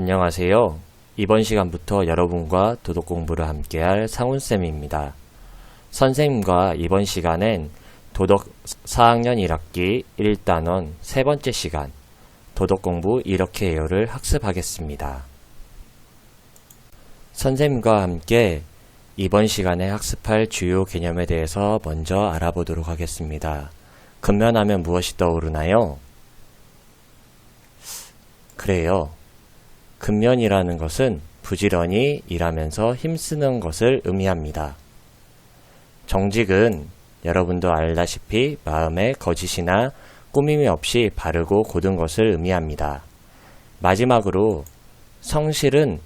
안녕하세요. 이번 시간부터 여러분과 도덕 공부를 함께할 상훈쌤입니다. 선생님과 이번 시간엔 도덕 4학년 1학기 1단원 세 번째 시간 도덕 공부 이렇게 해요를 학습하겠습니다. 선생님과 함께 이번 시간에 학습할 주요 개념에 대해서 먼저 알아보도록 하겠습니다. 근면하면 무엇이 떠오르나요? 그래요. 근면이라는 것은 부지런히 일하면서 힘쓰는 것을 의미합니다. 정직은 여러분도 알다시피 마음에 거짓이나 꾸밈이 없이 바르고 고든 것을 의미합니다. 마지막으로 성실은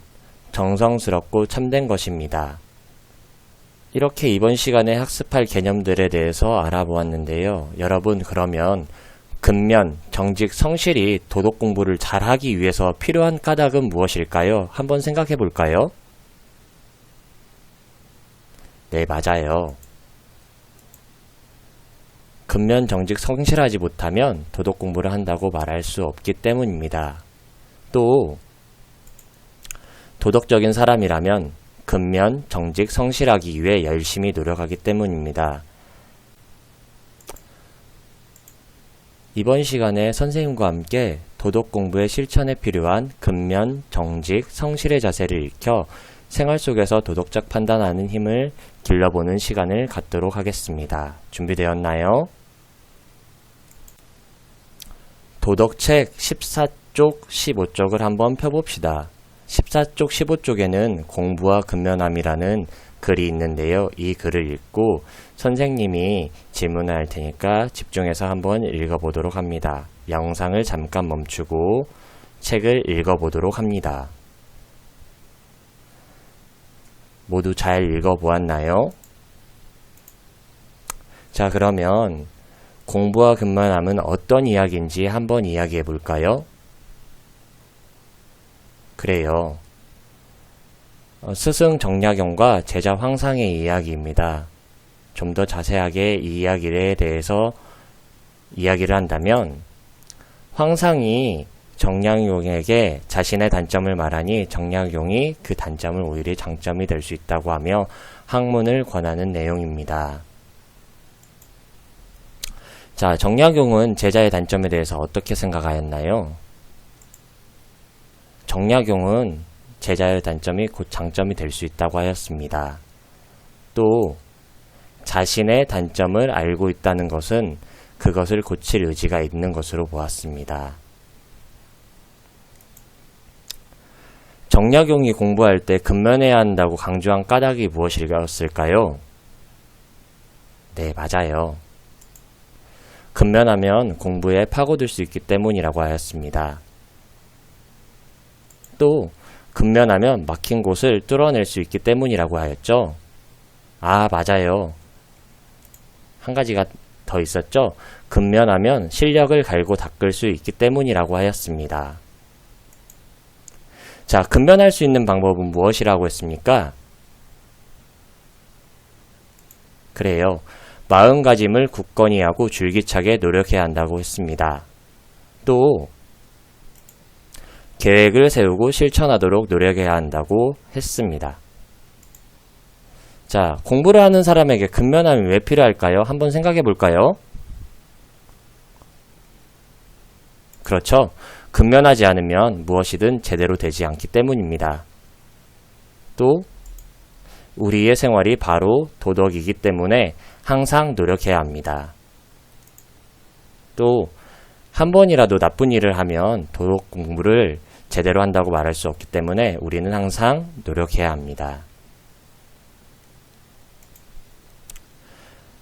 정성스럽고 참된 것입니다. 이렇게 이번 시간에 학습할 개념들에 대해서 알아보았는데요. 여러분 그러면 근면, 정직, 성실이 도덕 공부를 잘하기 위해서 필요한 까닭은 무엇일까요? 한번 생각해 볼까요? 네, 맞아요. 근면, 정직, 성실하지 못하면 도덕 공부를 한다고 말할 수 없기 때문입니다. 또, 도덕적인 사람이라면 근면, 정직, 성실하기 위해 열심히 노력하기 때문입니다. 이번 시간에 선생님과 함께 도덕 공부의 실천에 필요한 근면, 정직, 성실의 자세를 익혀 생활 속에서 도덕적 판단하는 힘을 길러보는 시간을 갖도록 하겠습니다. 준비되었나요? 도덕책 14쪽, 15쪽을 한번 펴봅시다. 14쪽, 15쪽에는 공부와 근면함이라는 글이 있는데요. 이 글을 읽고 선생님이 질문을 할 테니까 집중해서 한번 읽어보도록 합니다. 영상을 잠깐 멈추고 책을 읽어보도록 합니다. 모두 잘 읽어보았나요? 자, 그러면 공부와 근면함은 어떤 이야기인지 한번 이야기해 볼까요? 그래요. 어, 스승 정약용과 제자 황상의 이야기입니다. 좀 더 자세하게 이 이야기에 대해서 이야기를 한다면 황상이 정약용에게 자신의 단점을 말하니 정약용이 그 단점을 오히려 장점이 될 수 있다고 하며 학문을 권하는 내용입니다. 자, 정약용은 제자의 단점에 대해서 어떻게 생각하였나요? 정약용은 제자의 단점이 곧 장점이 될 수 있다고 하였습니다. 또 자신의 단점을 알고 있다는 것은 그것을 고칠 의지가 있는 것으로 보았습니다. 정약용이 공부할 때 근면해야 한다고 강조한 까닭이 무엇이었을까요? 네, 맞아요. 근면하면 공부에 파고들 수 있기 때문이라고 하였습니다. 또 근면하면 막힌 곳을 뚫어낼 수 있기 때문이라고 하였죠. 아, 맞아요. 한 가지가 더 있었죠. 근면하면 실력을 갈고 닦을 수 있기 때문이라고 하였습니다. 자, 근면할 수 있는 방법은 무엇이라고 했습니까? 그래요. 마음가짐을 굳건히 하고 줄기차게 노력해야 한다고 했습니다. 또 계획을 세우고 실천하도록 노력해야 한다고 했습니다. 자, 공부를 하는 사람에게 근면함이 왜 필요할까요? 한번 생각해 볼까요? 그렇죠. 근면하지 않으면 무엇이든 제대로 되지 않기 때문입니다. 또, 우리의 생활이 바로 도덕이기 때문에 항상 노력해야 합니다. 또, 한 번이라도 나쁜 일을 하면 도덕 공부를 제대로 한다고 말할 수 없기 때문에 우리는 항상 노력해야 합니다.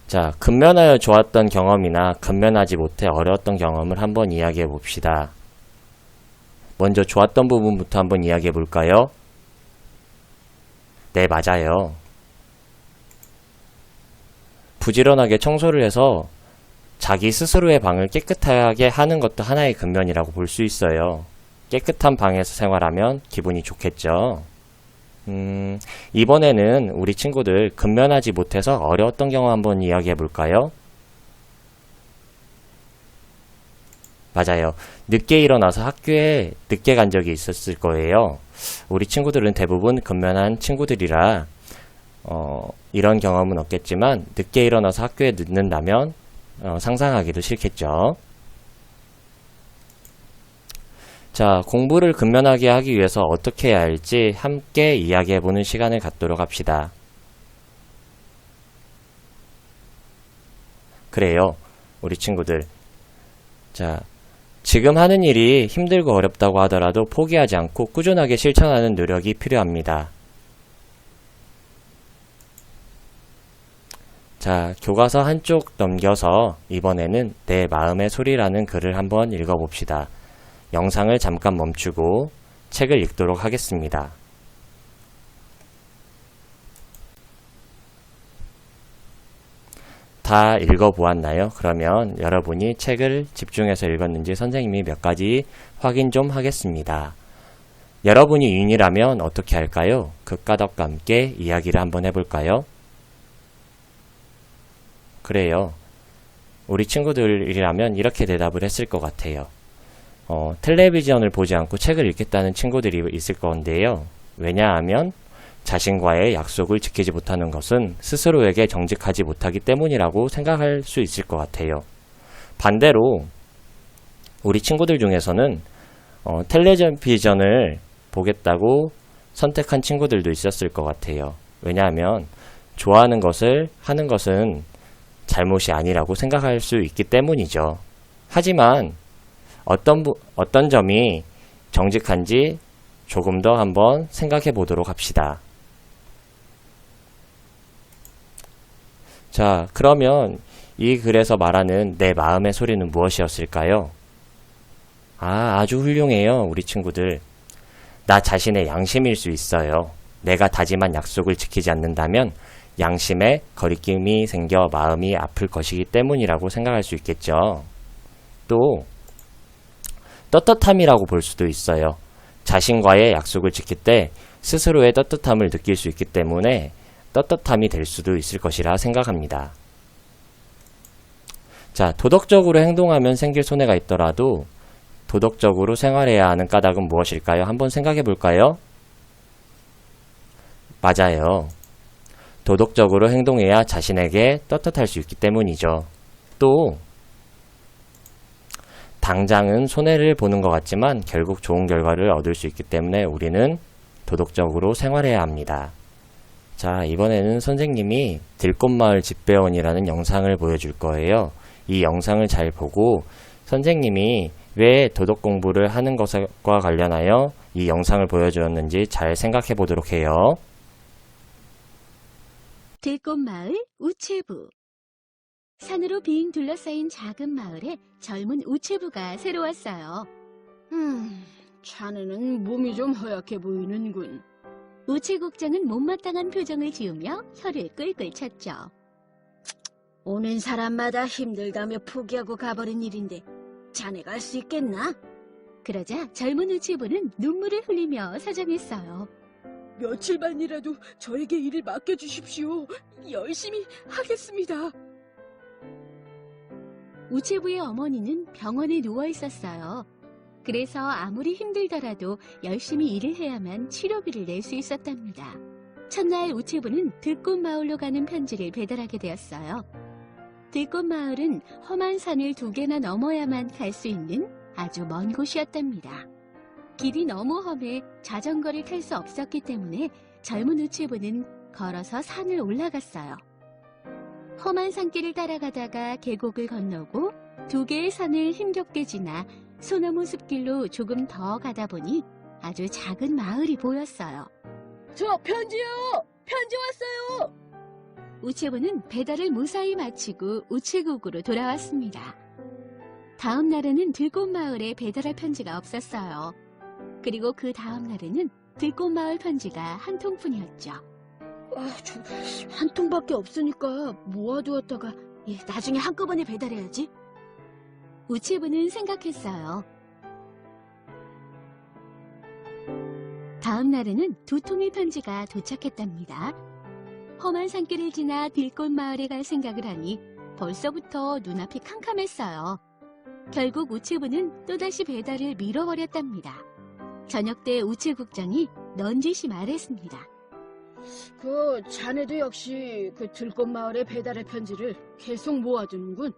자, 근면하여 좋았던 경험이나 근면하지 못해 어려웠던 경험을 한번 이야기해 봅시다. 먼저 좋았던 부분부터 한번 이야기해 볼까요? 네, 맞아요. 부지런하게 청소를 해서 자기 스스로의 방을 깨끗하게 하는 것도 하나의 근면이라고 볼 수 있어요. 깨끗한 방에서 생활하면 기분이 좋겠죠. 음, 이번에는 우리 친구들 근면하지 못해서 어려웠던 경우 한번 이야기해 볼까요? 맞아요. 늦게 일어나서 학교에 늦게 간 적이 있었을 거예요. 우리 친구들은 대부분 근면한 친구들이라 어, 이런 경험은 없겠지만 늦게 일어나서 학교에 늦는다면 어, 상상하기도 싫겠죠. 자, 공부를 근면하게 하기 위해서 어떻게 해야 할지 함께 이야기해보는 시간을 갖도록 합시다. 그래요. 우리 친구들. 자, 지금 하는 일이 힘들고 어렵다고 하더라도 포기하지 않고 꾸준하게 실천하는 노력이 필요합니다. 자, 교과서 한쪽 넘겨서 이번에는 내 마음의 소리라는 글을 한번 읽어봅시다. 영상을 잠깐 멈추고 책을 읽도록 하겠습니다. 다 읽어보았나요? 그러면 여러분이 책을 집중해서 읽었는지 선생님이 몇 가지 확인 좀 하겠습니다. 여러분이 유인이라면 어떻게 할까요? 극가덕과 함께 이야기를 한번 해볼까요? 그래요. 우리 친구들이라면 이렇게 대답을 했을 것 같아요. 어, 텔레비전을 보지 않고 책을 읽겠다는 친구들이 있을 건데요. 왜냐하면 자신과의 약속을 지키지 못하는 것은 스스로에게 정직하지 못하기 때문이라고 생각할 수 있을 것 같아요. 반대로 우리 친구들 중에서는 어, 텔레비전을 보겠다고 선택한 친구들도 있었을 것 같아요. 왜냐하면 좋아하는 것을 하는 것은 잘못이 아니라고 생각할 수 있기 때문이죠. 하지만 어떤 부, 어떤 점이 정직한지 조금 더 한번 생각해 보도록 합시다. 자, 그러면 이 글에서 말하는 내 마음의 소리는 무엇이었을까요? 아, 아주 훌륭해요, 우리 친구들. 나 자신의 양심일 수 있어요. 내가 다짐한 약속을 지키지 않는다면 양심에 거리낌이 생겨 마음이 아플 것이기 때문이라고 생각할 수 있겠죠. 또, 떳떳함이라고 볼 수도 있어요. 자신과의 약속을 지킬 때 스스로의 떳떳함을 느낄 수 있기 때문에 떳떳함이 될 수도 있을 것이라 생각합니다. 자, 도덕적으로 행동하면 생길 손해가 있더라도 도덕적으로 생활해야 하는 까닭은 무엇일까요? 한번 생각해 볼까요? 맞아요. 도덕적으로 행동해야 자신에게 떳떳할 수 있기 때문이죠. 또, 당장은 손해를 보는 것 같지만 결국 좋은 결과를 얻을 수 있기 때문에 우리는 도덕적으로 생활해야 합니다. 자, 이번에는 선생님이 들꽃마을 집배원이라는 영상을 보여줄 거예요. 이 영상을 잘 보고 선생님이 왜 도덕 공부를 하는 것과 관련하여 이 영상을 보여주었는지 잘 생각해 보도록 해요. 들꽃마을 우체부 산으로 빙 둘러싸인 작은 마을에 젊은 우체부가 새로 왔어요. 음, 자네는 몸이 좀 허약해 보이는군. 우체국장은 못마땅한 표정을 지으며 혀를 끌끌 찼죠. 오는 사람마다 힘들다며 포기하고 가버린 일인데 자네가 할 수 있겠나? 그러자 젊은 우체부는 눈물을 흘리며 사정했어요. 며칠만이라도 저에게 일을 맡겨주십시오. 열심히 하겠습니다. 우체부의 어머니는 병원에 누워 있었어요. 그래서 아무리 힘들더라도 열심히 일을 해야만 치료비를 낼 수 있었답니다. 첫날 우체부는 들꽃마을로 가는 편지를 배달하게 되었어요. 들꽃마을은 험한 산을 두 개나 넘어야만 갈 수 있는 아주 먼 곳이었답니다. 길이 너무 험해 자전거를 탈 수 없었기 때문에 젊은 우체부는 걸어서 산을 올라갔어요. 험한 산길을 따라가다가 계곡을 건너고 두 개의 산을 힘겹게 지나 소나무 숲길로 조금 더 가다 보니 아주 작은 마을이 보였어요. 저 편지요! 편지 왔어요! 우체부는 배달을 무사히 마치고 우체국으로 돌아왔습니다. 다음 날에는 들꽃마을에 배달할 편지가 없었어요. 그리고 그 다음 날에는 들꽃마을 편지가 한 통뿐이었죠. 아, 저, 한 통밖에 없으니까 모아두었다가 예, 나중에 한꺼번에 배달해야지. 우체부는 생각했어요. 다음 날에는 두 통의 편지가 도착했답니다. 험한 산길을 지나 들꽃 마을에 갈 생각을 하니 벌써부터 눈앞이 캄캄했어요. 결국 우체부는 또다시 배달을 밀어버렸답니다. 저녁 때 우체국장이 넌지시 말했습니다. 그 자네도 역시 그 들꽃 마을의 배달의 편지를 계속 모아두는군.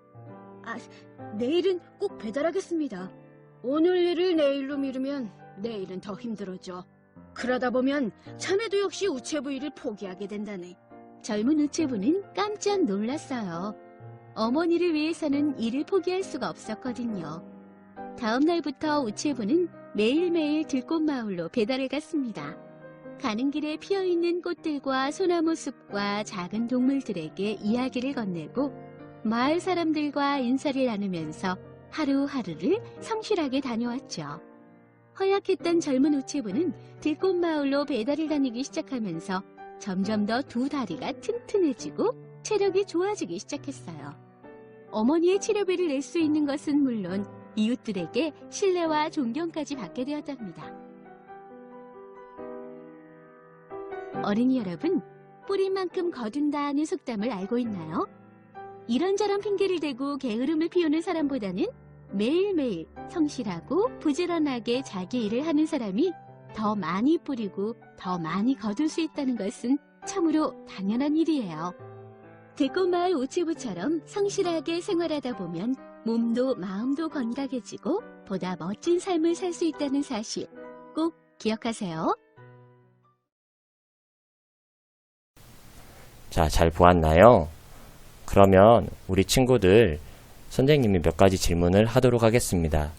아, 내일은 꼭 배달하겠습니다. 오늘 일을 내일로 미루면 내일은 더 힘들어져. 그러다 보면 자네도 역시 우체부 일을 포기하게 된다네. 젊은 우체부는 깜짝 놀랐어요. 어머니를 위해서는 일을 포기할 수가 없었거든요. 다음 날부터 우체부는 매일매일 들꽃마을로 배달을 갔습니다. 가는 길에 피어있는 꽃들과 소나무 숲과 작은 동물들에게 이야기를 건네고 마을 사람들과 인사를 나누면서 하루하루를 성실하게 다녀왔죠. 허약했던 젊은 우체부는 들꽃마을로 배달을 다니기 시작하면서 점점 더 두 다리가 튼튼해지고 체력이 좋아지기 시작했어요. 어머니의 치료비를 낼 수 있는 것은 물론 이웃들에게 신뢰와 존경까지 받게 되었답니다. 어린이 여러분, 뿌리만큼 거둔다는 속담을 알고 있나요? 이런저런 핑계를 대고 게으름을 피우는 사람보다는 매일매일 성실하고 부지런하게 자기 일을 하는 사람이 더 많이 뿌리고 더 많이 거둘 수 있다는 것은 참으로 당연한 일이에요. 대꽃마을 우체부처럼 성실하게 생활하다 보면 몸도 마음도 건강해지고 보다 멋진 삶을 살 수 있다는 사실 꼭 기억하세요. 자, 잘 보았나요? 그러면 우리 친구들 선생님이 몇 가지 질문을 하도록 하겠습니다.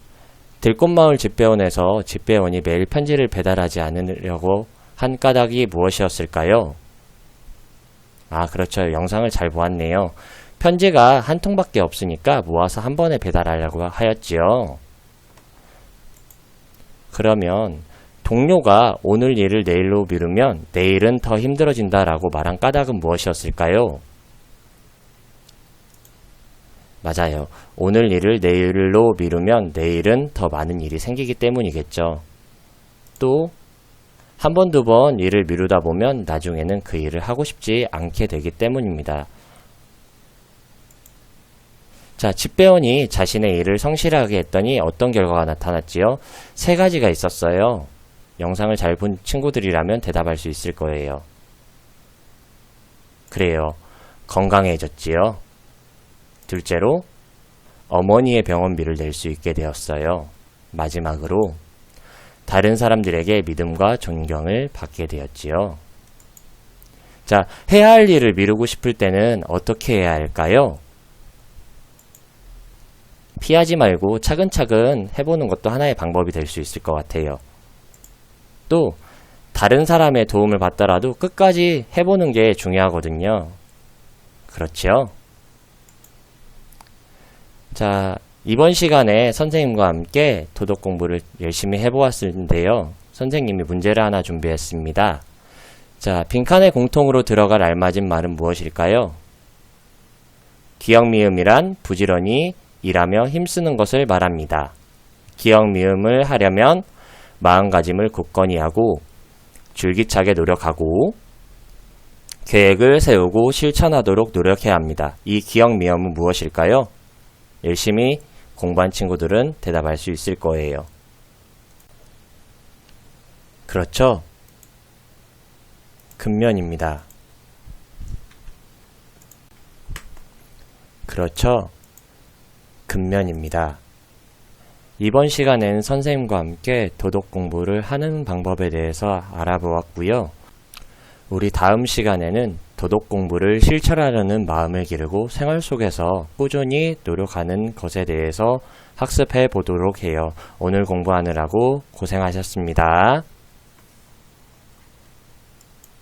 들꽃마을 집배원에서 집배원이 매일 편지를 배달하지 않으려고 한 까닭이 무엇이었을까요? 아, 그렇죠. 영상을 잘 보았네요. 편지가 한 통밖에 없으니까 모아서 한 번에 배달하려고 하였지요. 그러면 동료가 오늘 일을 내일로 미루면 내일은 더 힘들어진다 라고 말한 까닭은 무엇이었을까요? 맞아요. 오늘 일을 내일로 미루면 내일은 더 많은 일이 생기기 때문이겠죠. 또, 한 번, 두 번 일을 미루다 보면 나중에는 그 일을 하고 싶지 않게 되기 때문입니다. 자, 집배원이 자신의 일을 성실하게 했더니 어떤 결과가 나타났지요? 세 가지가 있었어요. 영상을 잘 본 친구들이라면 대답할 수 있을 거예요. 그래요. 건강해졌지요. 둘째로, 어머니의 병원비를 낼 수 있게 되었어요. 마지막으로, 다른 사람들에게 믿음과 존경을 받게 되었지요. 자, 해야 할 일을 미루고 싶을 때는 어떻게 해야 할까요? 피하지 말고 차근차근 해보는 것도 하나의 방법이 될 수 있을 것 같아요. 또, 다른 사람의 도움을 받더라도 끝까지 해보는 게 중요하거든요. 그렇죠? 자, 이번 시간에 선생님과 함께 도덕 공부를 열심히 해보았는데요. 선생님이 문제를 하나 준비했습니다. 자, 빈칸에 공통으로 들어갈 알맞은 말은 무엇일까요? 기억미음이란 부지런히 일하며 힘쓰는 것을 말합니다. 기억미음을 하려면 마음가짐을 굳건히 하고 줄기차게 노력하고 계획을 세우고 실천하도록 노력해야 합니다. 이 기억미음은 무엇일까요? 열심히 공부한 친구들은 대답할 수 있을 거예요. 그렇죠? 근면입니다. 그렇죠? 근면입니다. 이번 시간엔 선생님과 함께 도덕 공부를 하는 방법에 대해서 알아보았고요. 우리 다음 시간에는 도덕 공부를 실천하려는 마음을 기르고 생활 속에서 꾸준히 노력하는 것에 대해서 학습해 보도록 해요. 오늘 공부하느라고 고생하셨습니다.